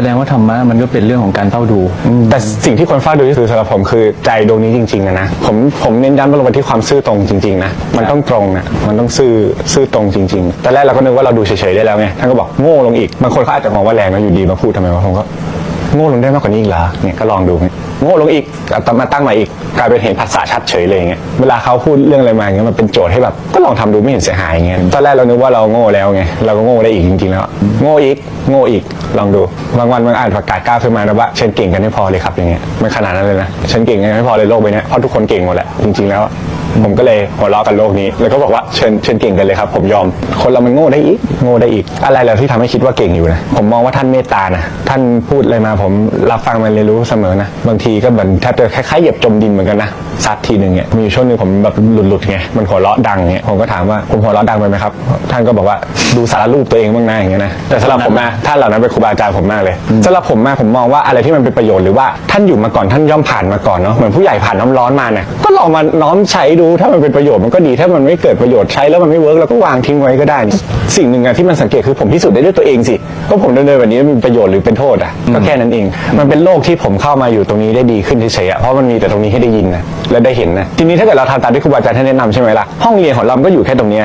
แสดงว่าธรรมะมันก็เป็นเรื่องของการเฝ้าดูแต่สิ่งที่คนเฝ้าดูที่สุดสำหรับผมคือใจดวงนี้จริงๆอะนะผมผมเน้นย้ำลงไปที่ความซื่อตรงจริงๆนะมันต้องตรงนะมันต้องซื่อซื่อตรงจริงๆแต่แรกเราก็นึกว่าเราดูเฉยๆได้แล้วไงท่านก็บอกโง่ลงอีกบางคนเขาอาจจะมองว่าแรงแล้วอยู่ดีมาพูดทำไมวะผมก็ โง่ลงได้มากกว่านี้อีกเหรอเนี่ยก็ลองดูไงโง่ลงอีกเอามาตั้งใหม่อีกกลายเป็นเห็นภาษาชัดเฉยเลยอย่างเงี้ยเวลาเขาพูดเรื่องอะไรมาอย่างเงี้ยมันเป็นโจทย์ให้แบบก็ลองทำดูไม่เห็นเสียหายอย่างเงี้ยตอนแรกเรานึกว่าเราโง่แล้วไงเราก็โง่ได้อีกจริงๆแล้วโง่อีกโง่อีกลองดูบางวันมันอ่านประกาศกล้าวขึ้นมานะว่าฉันเก่งกันไม่พอเลยครับอย่างเงี้ยมันขนาดนั้นเลยนะฉันเก่งกันไม่พอเลยโลกใบเนี้ยเพราะทุกคนเก่งหมดแหละจริงๆแล้ว ผมก็เลยหัวเราะกับโลกนี้ แล้วก็บอกว่าเชิญเชิญเก่งกันเลยครับ ผมยอม คนเรามันโง่ได้อีกโง่ได้อีก อะไรแล้วที่ทำให้คิดว่าเก่งอยู่นะผมมองว่าท่านเมตตานะท่านพูดอะไรมาผมรับฟังมันเรียนรู้เสมอนะบางทีก็เหมือนแทบจะคล้ายๆเหยียบจมดินเหมือนกันนะซัดทีหนึ่งเนี่ยมีอยู่ช่วงหนึงผมแบบหลุดๆไงมันหัวเราะดังเนี่ยผมก็ถามว่าผมหัวเราะดังไปไหมครับ ท่านก็บอกว่าดูสารรูปตัวเองบ้างนะอย่างเงี้ยนะแต่สำหรับผมนะท่านเหล่านั้นเป็นครูบาอาจารย์ผมมากเลยสำหรับผมมากผมมองว่าอะไรที่มันเป็นประโยชน์หรือว่าท่านอยู่มาก่อนท่านย่อมผ่านมาก่อนเนาะเหมือนผู้ใหญ่ผ่านน้ำร้อนมาเนี่ยก็ลองมาน้อมใช้ดูถ้ามันเป็นประโยชน์มันก็ดีถ้ามันไม่เกิดประโยชน์ใช้แล้วมันไม่เวิร์กเราก็วางทิ้งไว้ก็ได้สิ่งหนึ่งอะที่มันสังเกตคือผมพิสูจน์ได้ด้วยตัวเองสิก็ผมเดินๆแบบนี้มันมีประโยชน์หรือเป็นโทษอะก็แค่นั้นเอง มันเป็นโลกที่ผมเข้ามาอยู่ตรงนี้ได้ดีขึ้นเฉยๆอะเพราะมันมีแต่ตรงนี้ให้ได้ยินนะและได้เห็นนะทีนี้ถ้าเกิดเราทำตามที่ครูบาอาจารย์ท่านแนะนำใช่ไหมล่ะห้องเรียนของเรามันก็อยู่แค่ตรงเนี้ย